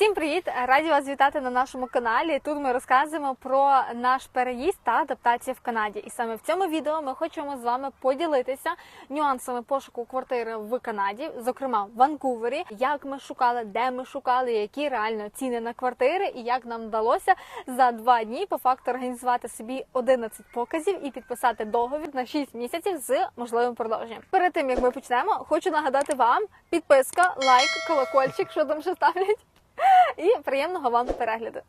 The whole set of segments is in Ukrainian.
Всім привіт! Раді вас вітати на нашому каналі. Тут ми розказуємо про наш переїзд та адаптацію в Канаді. І саме в цьому відео ми хочемо з вами поділитися нюансами пошуку квартири в Канаді, зокрема в Ванкувері, як ми шукали, де ми шукали, які реально ціни на квартири, і як нам вдалося за два дні по факту організувати собі 11 показів і підписати договір на 6 місяців з можливим продовженням. Перед тим як ми почнемо, хочу нагадати вам підписка, лайк, колокольчик, що там ще ставлять. І приємного вам перегляду.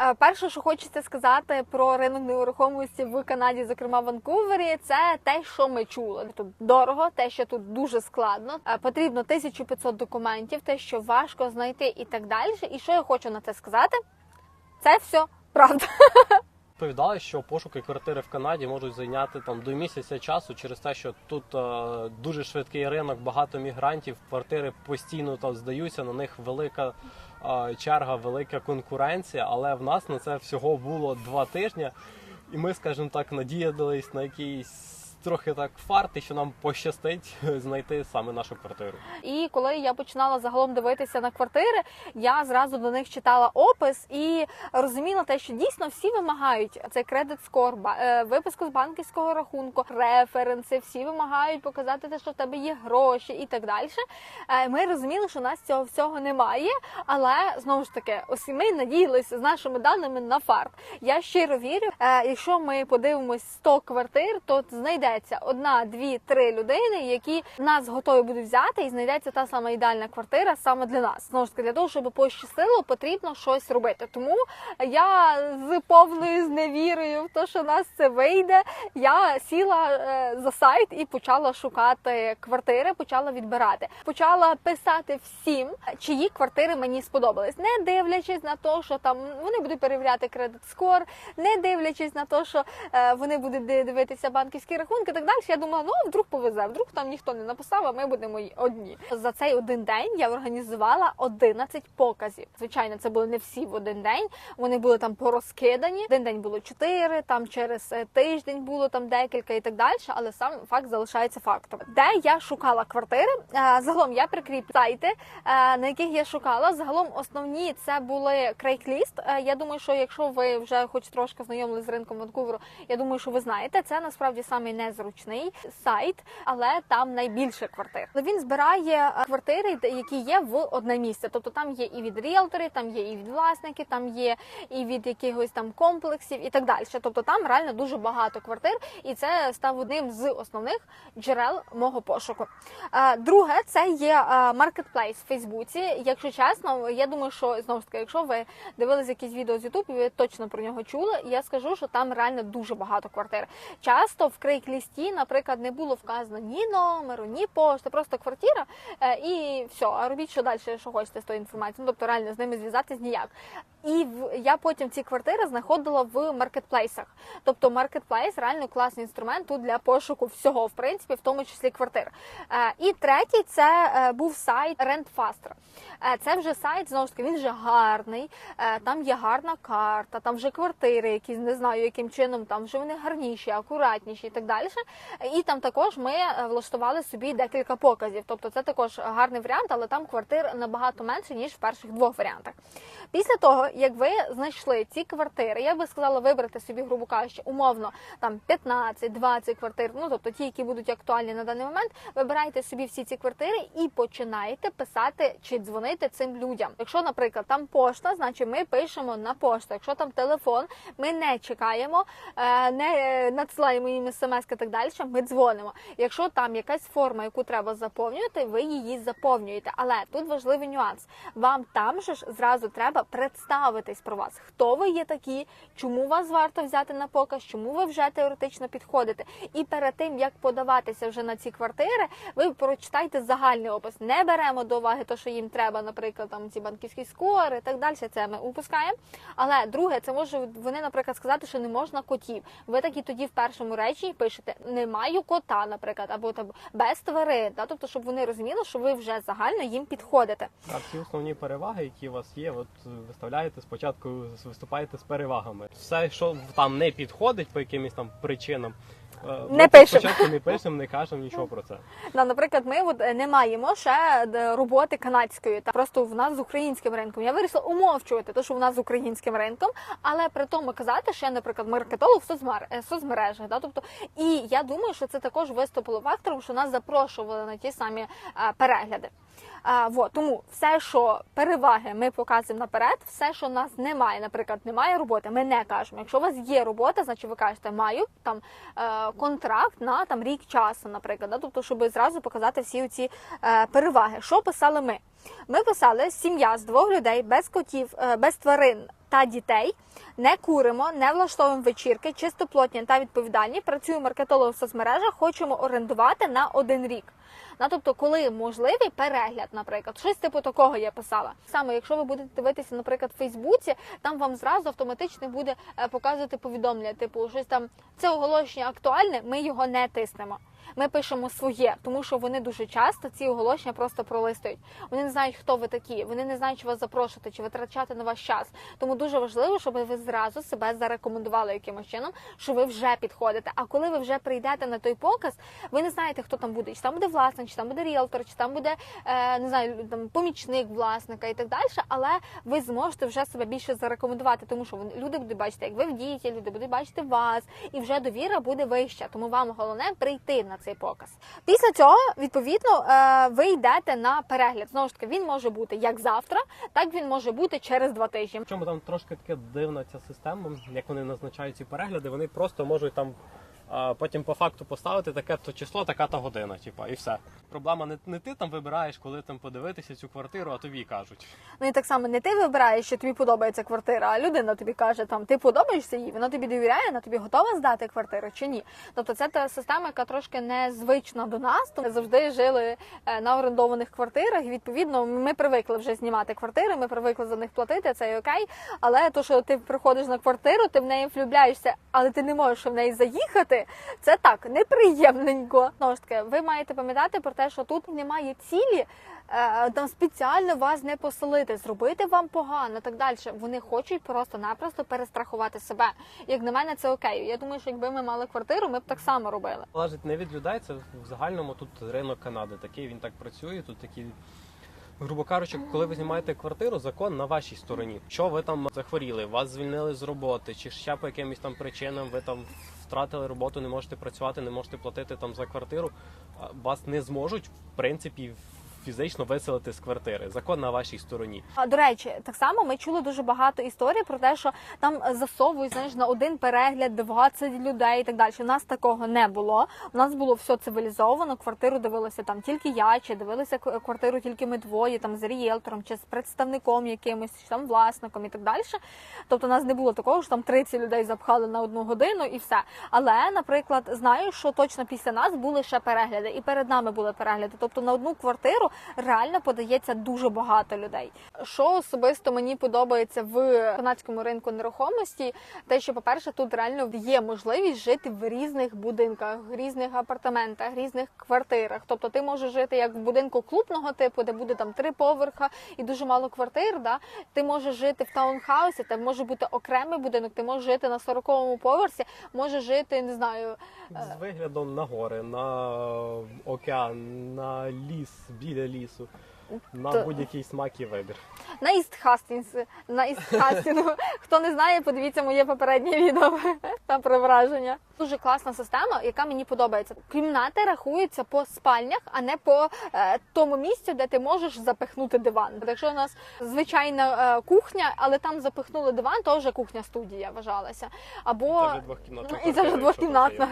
Е, Перше, що хочеться сказати про ринок нерухомості в Канаді, зокрема в Ванкувері, це те, що ми чули. Тут дорого, те, що тут дуже складно. Е, Потрібно 1500 документів, те, що важко знайти, і так далі. І що я хочу на це сказати? Це все правда. Розповідали, що пошуки квартири в Канаді можуть зайняти там до місяця часу через те, що тут е, дуже швидкий ринок, багато мігрантів, квартири постійно там здаються, на них велика е, черга, велика конкуренція. Але в нас на це всього було два тижні, і ми, скажімо так, надіялись на якийсь трохи так фарт, і що нам пощастить знайти саме нашу квартиру. І коли я починала загалом дивитися на квартири, я зразу до них читала опис і розуміла те, що дійсно всі вимагають цей кредит скор, е, виписку з банківського рахунку, референси, всі вимагають показати те, що в тебе є гроші і так далі. Е, Ми розуміли, що у нас цього всього немає, але знову ж таки, ось ми надіялися з нашими даними на фарт. Я щиро вірю, е, якщо ми подивимось 100 квартир, то знайдеться одна, дві, три людини, які нас готові будуть взяти, і знайдеться та сама ідеальна квартира саме для нас. Знову ж таки, для того, щоб пощастило, потрібно щось робити. Тому я з повною зневірою в те, що в нас це вийде. Я сіла е, за сайт і почала шукати квартири, почала відбирати. Почала писати всім, чиї квартири мені сподобались, не дивлячись на те, що там вони будуть перевіряти кредит скор, не дивлячись на те, що е, вони будуть дивитися банківські рахунки. І Так далі. Я думала, ну вдруг повезе, вдруг там ніхто не написав, а ми будемо одні. За цей один день я організувала 11 показів. Звичайно, це були не всі в один день. Вони були там порозкидані. Один день було 4, там через е, тиждень було там декілька і так далі. Але сам факт залишається фактом. Де я шукала квартири? Е, Загалом я прикріп сайти, е, на яких я шукала. Загалом основні це були. Е, Я думаю, що якщо ви вже хоч трошки знайомились з ринком Ванкуверу, я думаю, що ви знаєте, це насправді самий незручний сайт, але там найбільше квартир. Він збирає е, квартири, які є в одне місце. Тобто там є і від ріелторів, там є і від власників, там є і від якихось там комплексів і так далі. Тобто там реально дуже багато квартир, і це став одним з основних джерел мого пошуку. Е, Друге, це є маркетплейс в Фейсбуці. Якщо чесно, я думаю, що знову ж таки, якщо ви дивились якісь відео з YouTube, ви точно про нього чули. Я скажу, що там реально дуже багато квартир. Часто в крейклісті, наприклад, не було вказано ні номеру, ні пошти, просто квартира е, і все. Робіть що далі, що хочете з тою інформацією. Ну, тобто реально з ними зв'язатись ніяк. І я потім ці квартири знаходила в маркетплейсах. Тобто маркетплейс реально класний інструмент тут для пошуку всього, в принципі, в тому числі квартир. Е, І третій це е, був сайт RentFaster. Це вже сайт, знову ж таки, він вже гарний. Там є гарна карта, там вже квартири, які не знаю, яким чином там вже вони гарніші, акуратніші і так далі. І там також ми е, влаштували собі декілька показів. Тобто це також гарний варіант, але там квартир набагато менше, ніж в перших двох варіантах. Після того, як ви знайшли ці квартири, я би сказала вибрати собі, грубо кажучи, умовно там 15-20 квартир, ну тобто ті, які будуть актуальні на даний момент, вибирайте собі всі ці квартири і починаєте писати чи дзвонити цим людям. Якщо, наприклад, там пошта, значить ми пишемо на пошту. Якщо там телефон, ми не чекаємо, е, не надсилаємо їм смс і так далі. Ми дзвонимо. Якщо там якась форма, яку треба заповнювати, ви її заповнюєте. Але тут важливий нюанс. Вам там же ж зразу треба представитись про вас, хто ви є такі, чому вас варто взяти на показ, чому ви вже теоретично підходите. І перед тим як подаватися вже на ці квартири, ви прочитайте загальний опис. Не беремо до уваги те, що їм треба, наприклад, там ці банківські скори і так далі. Це ми упускаємо. Але друге, це може вони, наприклад, сказати, що не можна котів. Ви такі тоді в першому речі пишете не маю кота, наприклад, або там без тварин. Да? Тобто, щоб вони розуміли, що ви вже загально їм підходите. А всі основні переваги, які у вас є, от виставляєте спочатку виступаєте з перевагами. Все, що там не підходить по якимось там причинам, Не ми пишемо. Спочатку не пишемо, не кажемо нічого про це. Да, наприклад, ми от е, не маємо ще е, роботи канадської, та просто в нас з українським ринком. Я вирішила умовчувати, те, що в нас з українським ринком, але при тому казати, що я, наприклад, маркетолог в соцмер... е, соцмережах. Да? Тобто, і я думаю, що це також виступило фактором, що нас запрошували на ті самі е, перегляди. А, вот, тому все, що переваги ми показуємо наперед, все, що в нас немає, наприклад, немає роботи, ми не кажемо. Якщо у вас є робота, значить ви кажете, маю там е, контракт на там рік часу, наприклад, да? тобто, щоб зразу показати всі ці е, переваги. Що писали ми? Ми писали сім'я з двох людей без котів, е, без тварин та дітей. Не куримо, не влаштовуємо вечірки, чистоплотні та відповідальні. Працюємо маркетологом в соцмережах, хочемо орендувати на один рік. Ну, тобто, коли можливий перегляд, наприклад, щось типу такого я писала. Саме, якщо ви будете дивитися, наприклад, в Фейсбуці, там вам зразу автоматично буде е, показувати повідомлення, типу, щось там це оголошення актуальне, ми його не тиснемо. Ми пишемо своє, тому що вони дуже часто ці оголошення просто пролистують. Вони не знають, хто ви такі, вони не знають, чи вас запрошувати, чи витрачати на ваш час. Тому дуже важливо, щоб ви зразу себе зарекомендували якимось чином, що ви вже підходите. А коли ви вже прийдете на той показ, ви не знаєте, хто там буде, чи там буде власник, чи там буде ріелтор, чи там буде е, не знаю, там помічник власника і так далі. Але ви зможете вже себе більше зарекомендувати, тому що люди будуть бачити, як ви в діті, люди будуть бачити вас, і вже довіра буде вища. Тому вам головне прийти на цей показ. Після цього, відповідно, е, ви йдете на перегляд. Знову ж таки, він може бути як завтра, так він може бути через два тижні. Чому там трошки таке дивна ця система, як вони назначають ці перегляди, вони просто можуть там потім по факту поставити таке то число, така та година, типа, і все. Проблема не, не ти там вибираєш, коли там подивитися цю квартиру, а тобі кажуть. Ну і так само не ти вибираєш, що тобі подобається квартира, а людина тобі каже, там ти подобаєшся їй, вона тобі довіряє, вона тобі готова здати квартиру чи ні. Тобто це та система, яка трошки незвична до нас. Тому завжди жили е, на орендованих квартирах. І відповідно, ми привикли вже знімати квартири, ми привикли за них платити, це і окей. Але то, що ти приходиш на квартиру, ти в неї влюбляєшся, але ти не можеш в неї заїхати. Це так неприємненько. Знову ж таки, ви маєте пам'ятати про те, що тут немає цілі е, там спеціально вас не поселити, зробити вам погано, так далі. Вони хочуть просто-напросто перестрахувати себе. Як на мене, це окей. Я думаю, що якби ми мали квартиру, ми б так само робили. Залежить не від людей, це в загальному тут ринок Канади такий, він так працює, тут такі. Грубо кажучи, коли ви знімаєте квартиру, закон на вашій стороні. Що ви там захворіли, вас звільнили з роботи, чи ще по якимось там причинам ви там втратили роботу, не можете працювати, не можете платити там за квартиру, вас не зможуть в принципі фізично виселити з квартири. Закон на вашій стороні. А до речі, так само ми чули дуже багато історій про те, що там засовують знаєш, на один перегляд 20 людей і так далі. У нас такого не було. У нас було все цивілізовано. Квартиру дивилися там тільки я, чи дивилися квартиру тільки ми двоє, там з рієлтором, чи з представником якимось, чи там власником і так далі. Тобто, у нас не було такого, що там 30 людей запхали на одну годину і все. Але, наприклад, знаю, що точно після нас були ще перегляди, і перед нами були перегляди. Тобто на одну квартиру реально подається дуже багато людей. Що особисто мені подобається в канадському ринку нерухомості, те, що, по-перше, тут реально є можливість жити в різних будинках, різних апартаментах, різних квартирах. Тобто ти можеш жити як в будинку клубного типу, де буде там три поверха і дуже мало квартир. Да? Ти можеш жити в таунхаусі, там може бути окремий будинок, ти можеш жити на 40-му поверсі, можеш жити, не знаю, З виглядом на гори, на океан, на ліс, біля лісу, на То- будь-який смак і вибір. на Іст Хастінгс, на Іст Хастінгу. Хто не знає, подивіться моє попереднє відео там про враження. Дуже класна система, яка мені подобається. Кімнати рахуються по спальнях, а не по е, тому місцю, де ти можеш запихнути диван. Якщо у нас звичайна е, кухня, але там запихнули диван, то вже кухня студія вважалася. Або і це вже двохкімнатна.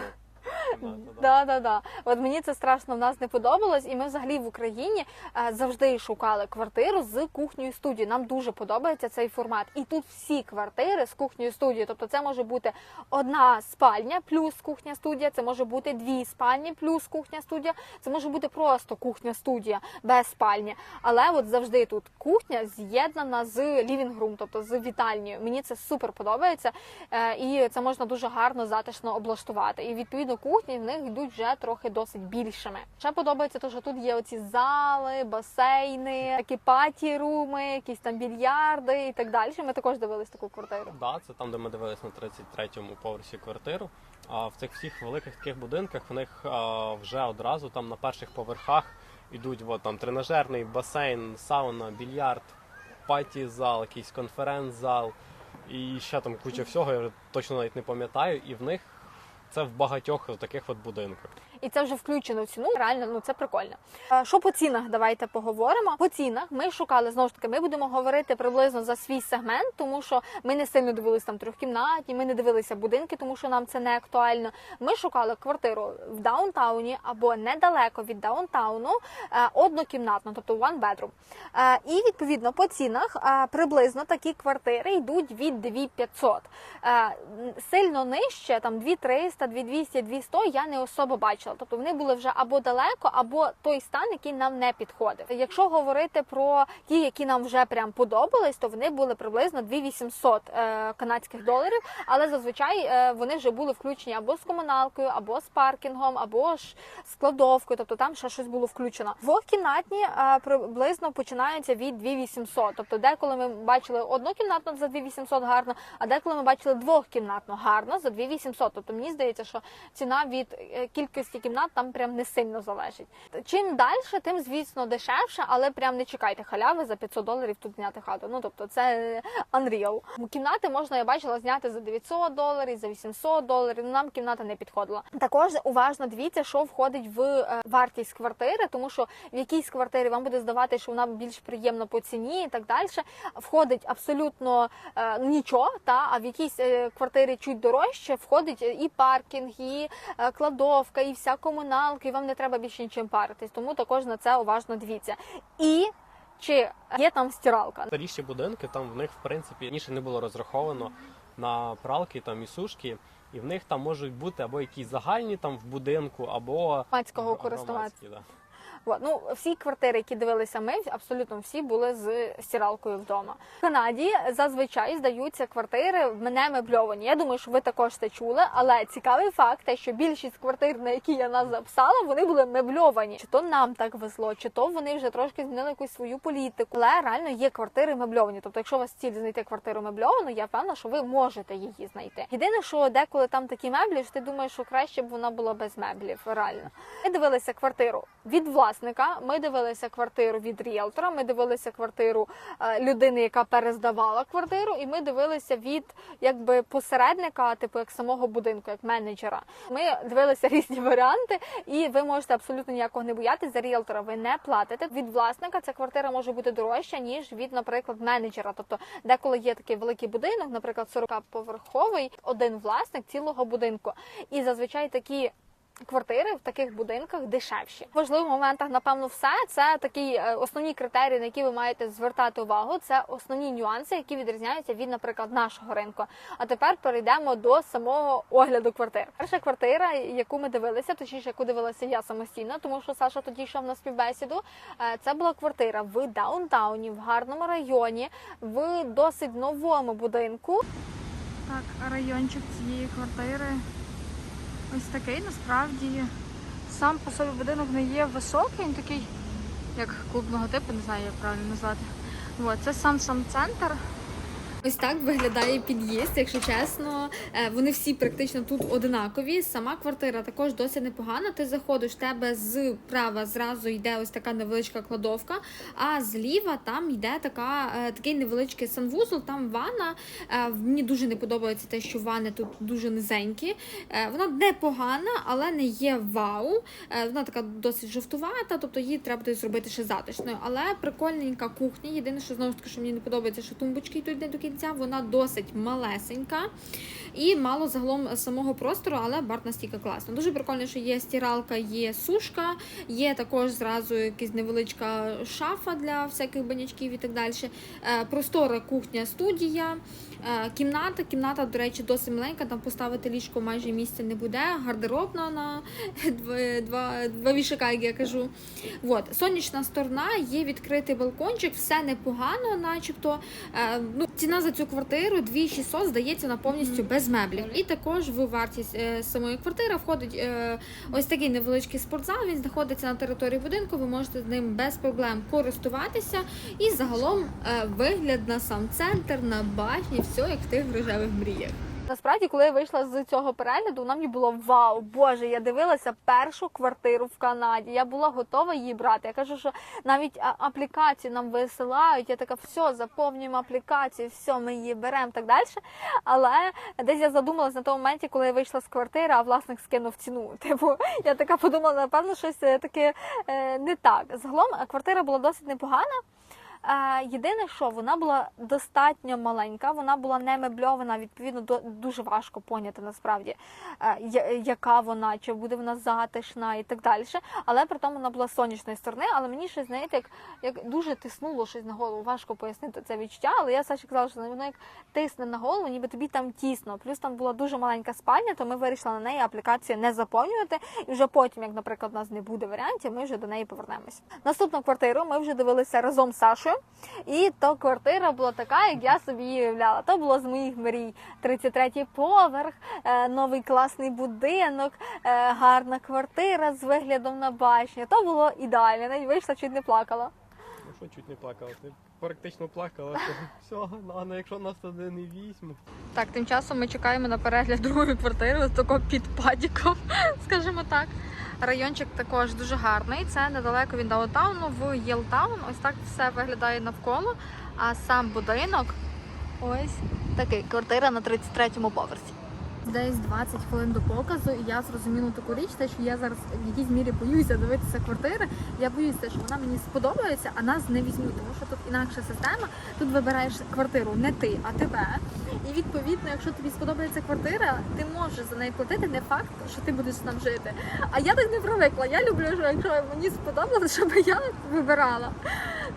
Да. Да, да. От мені це страшно в нас не подобалось, і ми взагалі в Україні е, завжди шукали квартиру з кухнею студією. Нам дуже подобається цей формат. І тут всі квартири з кухнею студією. Тобто це може бути одна спальня плюс кухня студія, це може бути дві спальні плюс кухня студія, це може бути просто кухня студія без спальні. Але от завжди тут кухня з'єднана з лівінгрум, тобто з вітальнею. Мені це супер подобається, е, і це можна дуже гарно затишно облаштувати. І відповідно кухні в них йдуть вже трохи досить більшими. Ще подобається, те, що тут є оці зали, басейни, такі паті руми, якісь там більярди і так далі. Ми також дивились таку квартиру. Да, це там, де ми дивились на 33-му поверсі квартиру. А в цих всіх великих таких будинках в них а, вже одразу там на перших поверхах ідуть от, там тренажерний басейн, сауна, більярд, паті зал, якийсь конференц-зал і ще там куча всього. Я вже точно навіть не пам'ятаю. І в них це в багатьох таких от будинках. І це вже включено в ціну. Реально, ну це прикольно. Е, Що по цінах? Давайте поговоримо. По цінах ми шукали знову ж таки. Ми будемо говорити приблизно за свій сегмент, тому що ми не сильно дивилися там трьохкімнатні, ми не дивилися будинки, тому що нам це не актуально. Ми шукали квартиру в даунтауні або недалеко від даунтауну, е, однокімнатну, тобто one bedroom. Е, І відповідно по цінах приблизно такі квартири йдуть від 2500. Е, Сильно нижче, там 2300, 2200, 200 я не особо бачила. Тобто вони були вже або далеко, або той стан, який нам не підходив. Якщо говорити про ті, які нам вже прям подобались, то вони були приблизно 2800 е, канадських доларів, але зазвичай е, вони вже були включені або з комуналкою, або з паркінгом, або ж з кладовкою. Тобто там ще щось було включено. Двохкімнатні е, приблизно починаються від 2800. Тобто, деколи ми бачили однокімнатну за 2800 гарно, а деколи ми бачили двохкімнатну гарно за 2800. Тобто мені здається, що ціна від кількості кімнат там прям не сильно залежить. Чим далі, тим звісно дешевше, але прям не чекайте халяви за 500 доларів тут зняти хату. Ну тобто це unreal. Кімнати можна я бачила зняти за 900 доларів, за 800 доларів. Ну нам кімната не підходила. Також уважно дивіться, що входить в е, вартість квартири, тому що в якійсь квартирі вам буде здавати, що вона більш приємна по ціні і так далі. Входить абсолютно е, нічого, та а в якійсь е, квартирі чуть дорожче входить і паркінг, і е, кладовка, і вся комуналка, і вам не треба більше нічим паритись. Тому також на це уважно дивіться. І чи є там стиралка? Старіші будинки, там в них в принципі ніше не було розраховано на пралки там і сушки, і в них там можуть бути або якісь загальні там в будинку, або Громадського користуватися. Ну, всі квартири, які дивилися ми, абсолютно всі були з стиралкою вдома. В Канаді зазвичай здаються квартири не мебльовані. Я думаю, що ви також це чули, але цікавий факт, те, що більшість квартир, на які я нас записала, вони були мебльовані. Чи то нам так везло, чи то вони вже трошки змінили якусь свою політику. Але реально є квартири мебльовані. Тобто, якщо у вас ціль знайти квартиру мебльовану, я певна, що ви можете її знайти. Єдине, що деколи там такі меблі, що ти думаєш, що краще б вона була без меблів. Реально, ми дивилися квартиру від власника. Ми дивилися квартиру від ріелтора. Ми дивилися квартиру е, людини, яка перездавала квартиру, і ми дивилися від якби посередника, типу як самого будинку, як менеджера. Ми дивилися різні варіанти, і ви можете абсолютно ніякого не боятися. За ріелтора ви не платите. Від власника ця квартира може бути дорожча ніж від, наприклад, менеджера. Тобто, деколи є такий великий будинок, наприклад, 40-поверховий, один власник цілого будинку, і зазвичай такі. Квартири в таких будинках дешевші. В важливих моментах, напевно, все це такі е, основні критерії, на які ви маєте звертати увагу. Це основні нюанси, які відрізняються від, наприклад, нашого ринку. А тепер перейдемо до самого огляду квартир. Перша квартира, яку ми дивилися, точніше, яку дивилася я самостійно, тому що Саша тоді йшов на співбесіду. е, Це була квартира в даунтауні, в гарному районі, в досить новому будинку. Так, райончик цієї квартири ось такий. Насправді сам по собі будинок не є високий, він такий, як клубного типу, не знаю, як правильно назвати. От, це сам сам центр. Ось так виглядає під'їзд, якщо чесно. Е, Вони всі практично тут одинакові. Сама квартира також досить непогана. Ти заходиш, тебе з права зразу йде ось така невеличка кладовка, а зліва там йде така, е, такий невеличкий санвузол, там ванна. Е, Мені дуже не подобається те, що ванни тут дуже низенькі. Вона непогана, але не є вау. Вона така досить жовтувата, тобто її треба зробити ще затишною. Але прикольненька кухня. Єдине, що знову ж таки, що мені не подобається, що тумбочки йдуть не до кінця. Вона досить малесенька і мало загалом самого простору, але барт настільки класно. Дуже прикольно, що є стиралка, є сушка, є також зразу якась невеличка шафа для всяких банячків і так далі. Е, Простора кухня, студія. Е, Кімната, кімната, до речі, досить маленька, там поставити ліжко майже місця не буде. Гардеробна на два, два, вішака, як я кажу. От. Сонячна сторона, є відкритий балкончик, все непогано, начебто. Е, ну, ціна за цю квартиру 2600, здається, вона повністю без меблів. І також в вартість е, самої квартири входить ось такий невеличкий спортзал. Він знаходиться на території будинку. Ви можете з ним без проблем користуватися. І загалом вигляд на сам центр, на башні, все як в тих рожевих мріях. Насправді, коли я вийшла з цього перегляду, вона мені було вау, боже, я дивилася першу квартиру в Канаді. Я була готова її брати. Я кажу, що навіть аплікацію нам висилають. Я така, все, заповнюємо аплікацію, все, ми її беремо так далі. Але десь я задумалась на тому моменті, коли я вийшла з квартири, а власник скинув ціну. Типу, я така подумала, напевно, щось е, таке е, не так. Загалом е, квартира була досить непогана. Єдине, що вона була достатньо маленька, вона була не мебльована, відповідно, до дуже важко поняти насправді, е, яка вона, чи буде вона затишна і так далі. Але при тому вона була з сонячної сторони, але мені щось, знаєте, як, як дуже тиснуло щось на голову. Важко пояснити це відчуття. Але я Саші казала, що воно як тисне на голову, ніби тобі там тісно. Плюс там була дуже маленька спальня, то ми вирішили на неї аплікацію не заповнювати. І вже потім, як, наприклад, у нас не буде варіантів, ми вже до неї повернемося. Наступну квартиру ми вже дивилися разом з Сашою. І то квартира була така, як я собі її уявляла. То було з моїх мрій. 33-й поверх, е, новий класний будинок, е, гарна квартира з виглядом на башню. То було ідеально. Навіть вийшла, чуть не плакала. Ну що чуть не плакала? Ти практично плакала, все, ладно, якщо нас туди не візьмуть. Так, тим часом ми чекаємо на перегляд другої квартири, з такого під падіком, скажімо так. Райончик також дуже гарний. Це недалеко від даунтауну в Єлтаун. Ось так все виглядає навколо. А сам будинок ось Такий квартира на 33-му поверсі. Десь 20 хвилин до показу, і я зрозуміла таку річ, те, що я зараз в якійсь мірі боюся дивитися квартири. Я боюся, що вона мені сподобається, а нас не візьмуть, тому що тут інакша система. Тут вибираєш квартиру не ти, а тебе. І відповідно, якщо тобі сподобається квартира, ти можеш за неї платити. Не факт, що ти будеш там жити. А я так не привикла. Я люблю, що якщо мені сподобалось, щоб я вибирала.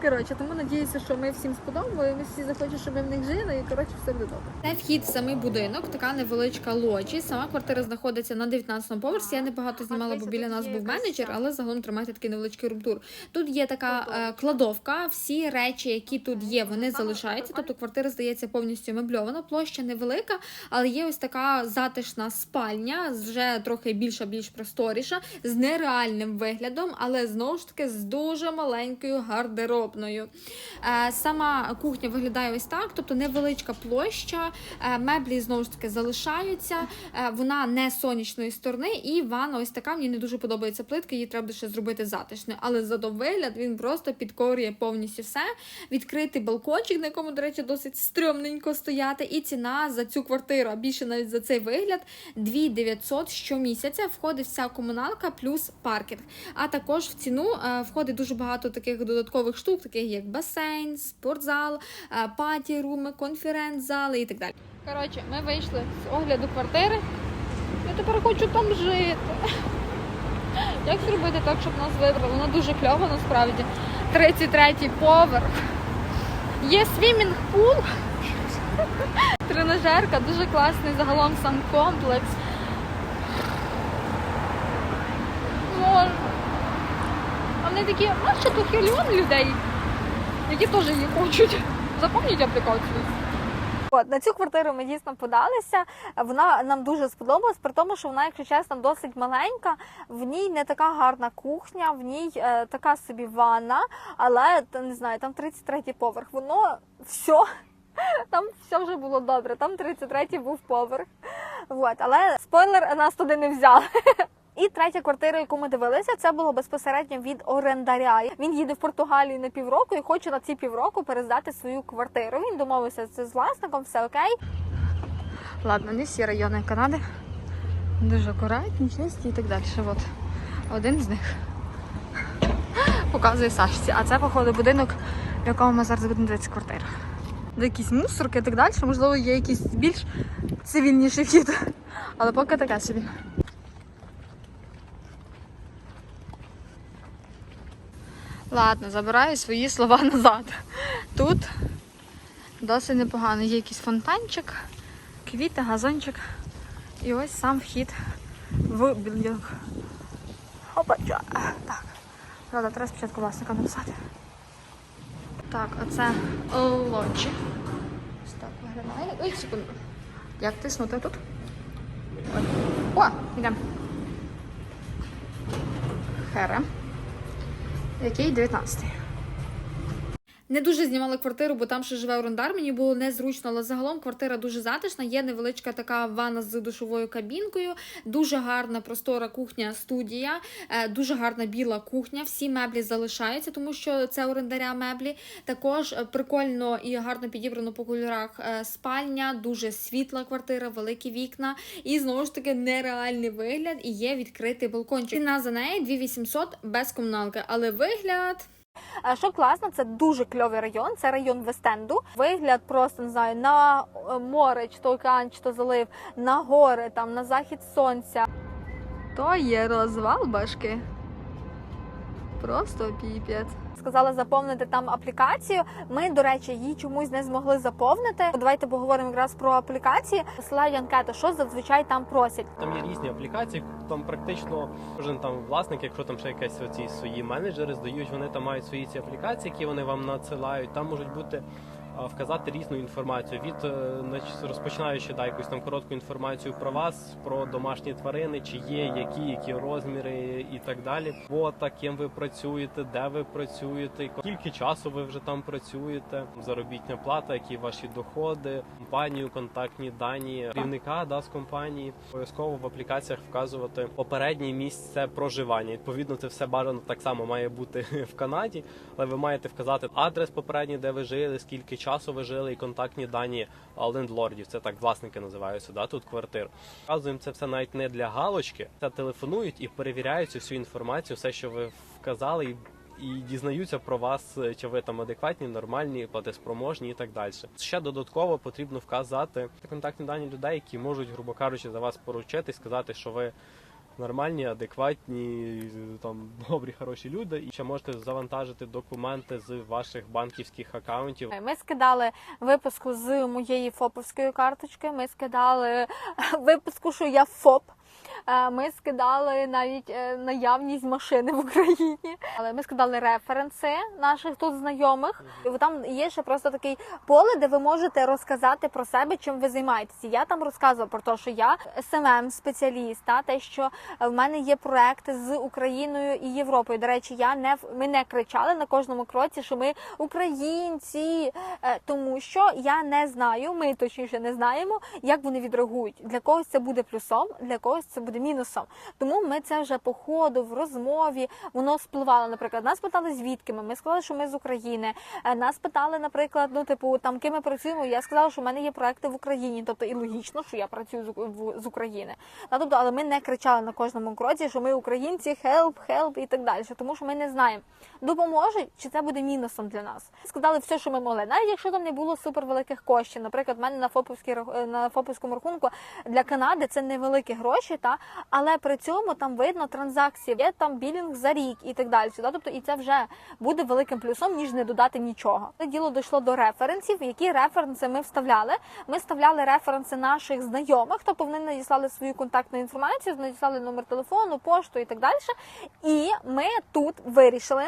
Коротше, тому надіюся, що ми всім сподобали. Ми всі захочуть, щоб ми в них жили, і коротше все буде добре. Це вхід в самий будинок, така невеличка лоджі. Сама квартира знаходиться на 19-му поверсі. Я небагато знімала, бо біля нас був менеджер, але загалом тримайте такий невеличкий румтур. Тут є така е, кладовка. Всі речі, які тут є, вони залишаються. Тобто квартира здається повністю мебльована. Площа невелика, але є ось така затишна спальня, вже трохи більша, більш просторіша, з нереальним виглядом, але знову ж таки з дуже маленькою гардеробною. Е, Сама кухня виглядає ось так, тобто невеличка площа, е, меблі знову ж таки залишаються. Е, Вона не сонячної сторони, і ванна ось така. Мені не дуже подобається плитка, її треба ще зробити затишною. Але зато вигляд він просто підкорює повністю все. Відкритий балкончик, на якому, до речі, досить стрьомненько стояти. І ціна за цю квартиру, а більше навіть за цей вигляд 2900 щомісяця. Входить вся комуналка плюс паркінг. А також в ціну е, входить дуже багато таких додаткових штук, таких як басейн, спортзал, е, паті-руми, конференц-зали і так далі. Коротше, ми вийшли з огляду квартири. Я тепер хочу там жити. Як зробити так, щоб нас вибрали? Вона дуже кльова насправді. 33-й поверх. Є свімінг пул. Тренажерка, дуже класний загалом сам комплекс. А вони такі, а ще тут мільйон людей, які теж її хочуть. Заповніть аплікацію. От на цю квартиру ми дійсно подалися. Вона нам дуже сподобалась, при тому, що вона, якщо чесно, досить маленька. В ній не така гарна кухня, в ній е, така собі ванна, але не знаю, там 33-й поверх. Воно все. Там все вже було добре. Там 33-й був поверх. От, але спойлер нас туди не взяли. І третя квартира, яку ми дивилися, це було безпосередньо від орендаря. Він їде в Португалію на півроку і хоче на ці півроку перездати свою квартиру. Він домовився це з власником, все окей. Ладно, не всі райони Канади. Дуже акуратні, чисті і так далі. От один з них показує Сашці. А це, походу, будинок, в якому ми зараз будемо дивитися квартиру. Де якісь мусорки і так далі. Можливо, є якийсь більш цивільніший вхід. Але поки таке собі. Ладно, забираю свої слова назад. Тут досить непогано. Є якийсь фонтанчик, квіти, газончик. І ось сам вхід в білдинг. Опача. Так. Правда, треба спочатку власника написати. Так, оце лоджі. Ось так виглядає. Ой, секунду. Як тиснути тут? Ой. О, йдемо. Хере. Який 19. Не дуже знімала квартиру, бо там ще живе орендар. Мені було незручно, але загалом квартира дуже затишна. Є невеличка така ванна з душовою кабінкою, дуже гарна простора кухня, студія, е, дуже гарна біла кухня. Всі меблі залишаються, тому що це орендаря меблі. Також е, прикольно і гарно підібрано по кольорах е, спальня, дуже світла квартира, великі вікна. І знову ж таки нереальний вигляд. І є відкритий балкончик. Ціна за неї 2800 без комуналки, але вигляд. Е, Що класно, це дуже кльовий район. Це район Вестенду. Вигляд просто не знаю на е, море, чи то океан, чи то залив, на гори, там на захід сонця. То є розвал башки. Просто піпець. Сказала заповнити там аплікацію. Ми, до речі, її чомусь не змогли заповнити. Давайте поговоримо якраз про аплікації. Посилаю анкету, що зазвичай там просять. Там є різні аплікації, там практично кожен там власник, якщо там ще якісь оці свої менеджери здають, вони там мають свої ці аплікації, які вони вам надсилають. Там можуть бути вказати різну інформацію від е, розпочинаючи да, якусь там коротку інформацію про вас, про домашні тварини, чи є які, які розміри і так далі. Фото, ким ви працюєте, де ви працюєте, скільки часу ви вже там працюєте, заробітня плата, які ваші доходи, компанію, контактні дані керівника да, з компанії. Обов'язково в аплікаціях вказувати попереднє місце проживання. Відповідно, це все бажано так само має бути в Канаді, але ви маєте вказати адрес попередній, де ви жили, скільки часу ви жили, і контактні дані лендлордів. Це так власники називаються. Да, тут квартир. Вказуємо це все навіть не для галочки. Це телефонують і перевіряють всю інформацію, все, що ви вказали, і і дізнаються про вас, чи ви там адекватні, нормальні, платеспроможні і так далі. Ще додатково потрібно вказати контактні дані людей, які можуть, грубо кажучи, за вас поручити, сказати, що ви нормальні, адекватні, там добрі, хороші люди, і ще можете завантажити документи з ваших банківських акаунтів. Ми скидали виписку з моєї ФОПовської карточки. Ми скидали виписку, що я ФОП. Е, Ми скидали навіть е, наявність машини в Україні, але ми скидали референси наших тут знайомих. І там є ще просто такий поле, де ви можете розказати про себе, чим ви займаєтеся. Я там розказувала про те, що я smm спеціаліст, та те, що в мене є проекти з Україною і Європою. До речі, я не ми не кричали на кожному кроці, що ми українці, е, тому що я не знаю, ми точніше не знаємо, як вони відреагують. Для когось це буде плюсом, для когось це буде мінусом. Тому ми це вже по ходу в розмові воно спливало. Наприклад, нас питали звідки ми. Ми сказали, що ми з України. Е, Нас питали, наприклад, ну типу там ким ми працюємо. Я сказала, що в мене є проекти в Україні. Тобто і логічно, що я працюю з, України. Та, тобто, але ми не кричали на кожному кроці, що ми українці, help, help і так далі. Тому що ми не знаємо, допоможе чи це буде мінусом для нас. Сказали все, що ми могли, навіть якщо там не було супервеликих коштів. Наприклад, в мене на фоповській на фоповському рахунку для Канади це невеликі гроші, та але при цьому там видно транзакції, є там білінг за рік і так далі. Тобто, і це вже буде великим плюсом, ніж не додати нічого. Це діло дійшло до референсів. Які референси ми вставляли? Ми вставляли референси наших знайомих, тобто вони надіслали свою контактну інформацію, надіслали номер телефону, пошту і так далі. І ми тут вирішили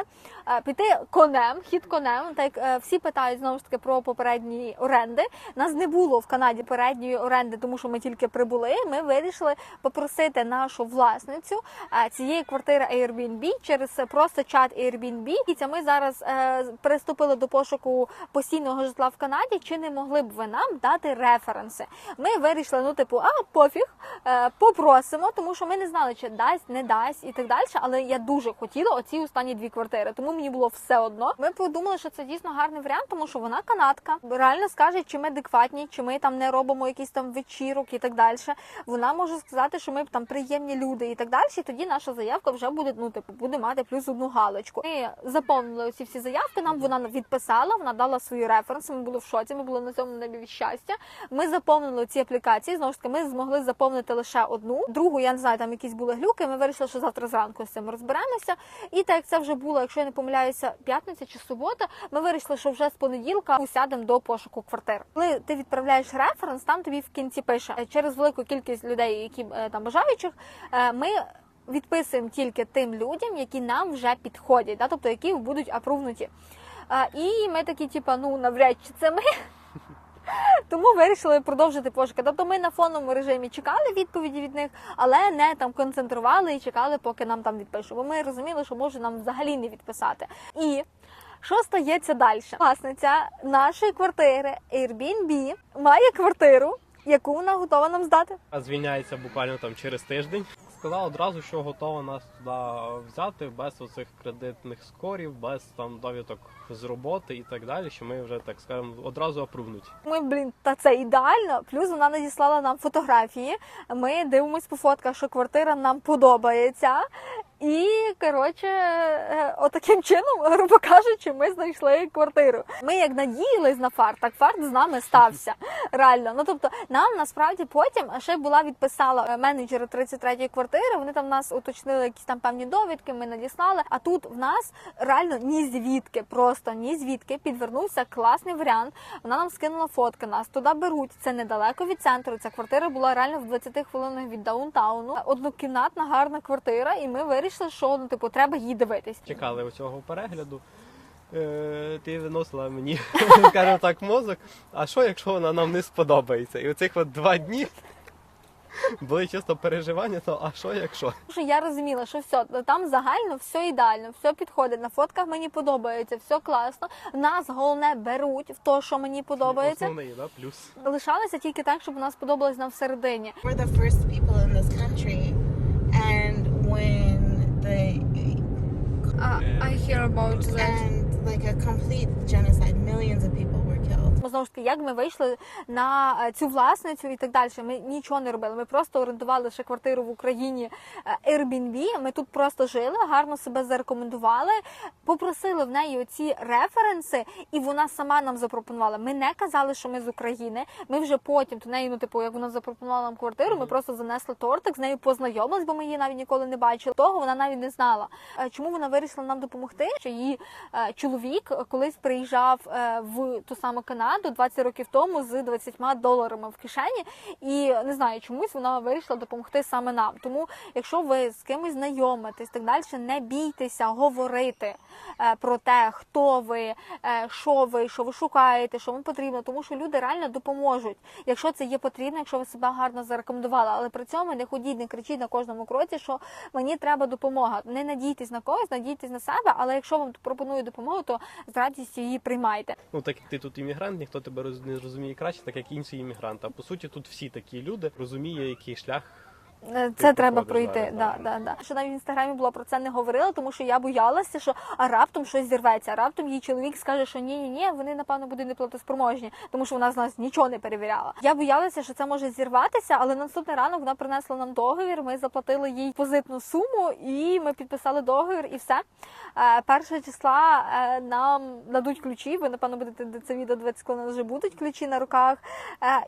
е, піти конем, хід конем. Так як е, всі питають знову ж таки про попередні оренди. Нас не було в Канаді передньої оренди, тому що ми тільки прибули. Ми вирішили попросити нашу власницю е, цієї квартири Airbnb через просто чат Airbnb. І це ми зараз е, приступили до пошуку постійного житла в Канаді. Чи не могли б ви нам дати референси? Ми вирішили, ну типу, а пофіг, е, попросимо, тому що ми не знали, чи дасть, не дасть і так далі. Але я дуже хотіла оці останні дві квартири, тому мені було все одно. Ми подумали, що це дійсно гарний варіант, тому що вона канадка. Реально скаже, чи ми адекватні, чи ми там не робимо якісь там вечірок і так далі. Вона може сказати, що ми б там приємні люди і так далі. Тоді наша заявка вже буде, ну типу, буде мати плюс одну галочку. Ми заповнили ці всі заявки. Нам вона відписала, вона дала свої референси. Ми були в шоці. Ми були на цьому небі від щастя. Ми заповнили ці аплікації. Знову ж таки, ми змогли заповнити лише одну. Другу, я не знаю, там якісь були глюки. Ми вирішили, що завтра зранку з цим розберемося. І так як це вже було, якщо я не помиляюся, п'ятниця чи субота, ми вирішили, що вже з понеділка усядемо до пошуку квартир. Коли ти відправляєш референс, там тобі в кінці пише е, через велику кількість людей, які е, там бажаючих, е, ми. Відписуємо тільки тим людям, які нам вже підходять, да? тобто які будуть апрувнуті. І ми такі, типа, ну навряд чи це ми. Тому вирішили продовжити пошуки. Тобто ми на фоновому режимі чекали відповіді від них, але не там концентрували і чекали, поки нам там відпишуть. Бо ми розуміли, що може нам взагалі не відписати. І що стається далі? Власниця нашої квартири Airbnb має квартиру, яку вона готова нам здати. Звільняється буквально там через тиждень. Сказала одразу, що готова нас туди взяти без оцих кредитних скорів, без там довідок з роботи і так далі. Що ми вже так скажемо одразу опрувнуті. Ми, блін, та це ідеально. Плюс вона надіслала нам фотографії. Ми дивимось по фотках, що квартира нам подобається. І коротше, е, отаким чином, грубо кажучи, ми знайшли квартиру. Ми як надіялись на фарт, так фарт з нами стався. Реально. Ну тобто, нам насправді потім ще була відписала е, менеджери 33-ї квартири. Вони там нас уточнили якісь там певні довідки. Ми надіслали. А тут в нас реально ні звідки, просто ні звідки підвернувся класний варіант. Вона нам скинула фотки. Нас туди беруть. Це недалеко від центру. Ця квартира була реально в 20 хвилинах від даунтауну. Однокімнатна гарна квартира, і ми вирішили, що ну типу треба її дивитись. Чекали оцього перегляду. Е, ти виносила мені, скажімо так, мозок. А що, якщо вона нам не сподобається? І оцих от два дні були чисто переживання, то а що, якщо? Що я розуміла, що все там загально все ідеально, все підходить. На фотках мені подобається, все класно. Нас головне беруть в то, що мені подобається. Основний, да, плюс. Лишалося тільки так, щоб нас подобалось нам всередині. We're the first people in this country, and when the uh, I hear about that. and like a complete genocide, millions of people. Знову ж таки, як ми вийшли на е, цю власницю і так далі. Ми нічого не робили. Ми просто орендували ще квартиру в Україні е, Airbnb. Ми тут просто жили, гарно себе зарекомендували, попросили в неї оці референси, і вона сама нам запропонувала. Ми не казали, що ми з України. Ми вже потім до неї, ну типу, як вона запропонувала нам квартиру, ми просто занесли тортик, з нею познайомились, бо ми її навіть ніколи не бачили. Того вона навіть не знала. Е, Чому вона вирішила нам допомогти? Що її чоловік колись приїжджав в ту саму Канаду 20 років тому з 20 доларами в кишені, і не знаю, чомусь вона вирішила допомогти саме нам. Тому, якщо ви з кимось знайомитесь, так далі, не бійтеся говорити про те, хто ви, е, що ви, що ви шукаєте, що вам потрібно, тому що люди реально допоможуть, якщо це є потрібно, якщо ви себе гарно зарекомендували. Але при цьому не ходіть, не кричіть на кожному кроці, що мені треба допомога. Не надійтесь на когось, надійтесь на себе. Але якщо вам пропонують допомогу, то з радістю її приймайте. Ну, так як ти тут іммігрант, ніхто тебе не розуміє краще, так як інші іммігранти. А по суті, тут всі такі люди розуміє, який шлях. Е, Це Ти треба пройти. Да, да, да. Що навіть в інстаграмі було про це не говорила, тому що я боялася, що а раптом щось зірветься. А раптом її чоловік скаже, що ні, ні, ні, вони напевно будуть неплатоспроможні, тому що вона з нас нічого не перевіряла. Я боялася, що це може зірватися, але на наступний ранок вона принесла нам договір. Ми заплатили їй позитну суму, і ми підписали договір, і все. Е, Першого числа е, нам дадуть ключі. Ви напевно будете де це відео дивитися, коли у нас вже будуть ключі на руках.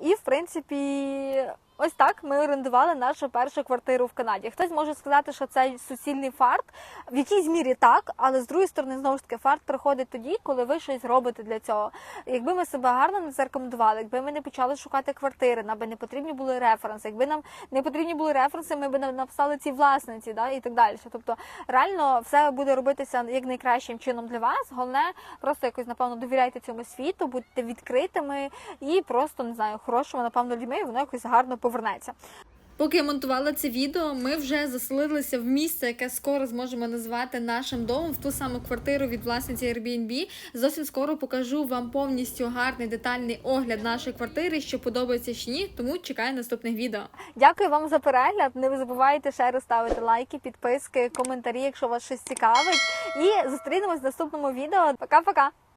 І в принципі. Ось так ми орендували нашу першу квартиру в Канаді. Хтось може сказати, що це суцільний фарт. В якійсь мірі так, але з другої сторони, знову ж таки, фарт приходить тоді, коли ви щось робите для цього. Якби ми себе гарно не зарекомендували, якби ми не почали шукати квартири, нам би не потрібні були референси. Якби нам не потрібні були референси, ми б написали ці власниці, да, і так далі. Тобто, реально все буде робитися як найкращим чином для вас. Головне, просто якось напевно довіряйте цьому світу, будьте відкритими і просто не знаю, хорошими, напевно, людьми, воно якось гарно повернеться. Поки я монтувала це відео, ми вже заселилися в місце, яке скоро зможемо назвати нашим домом, в ту саму квартиру від власниці Airbnb. Зовсім скоро покажу вам повністю гарний детальний огляд нашої квартири, що подобається чи ні. Тому чекаю наступних відео. Дякую вам за перегляд. Не забувайте ще раз ставити лайки, підписки, коментарі, якщо вас щось цікавить. І зустрінемось в наступному відео. Пока-пока!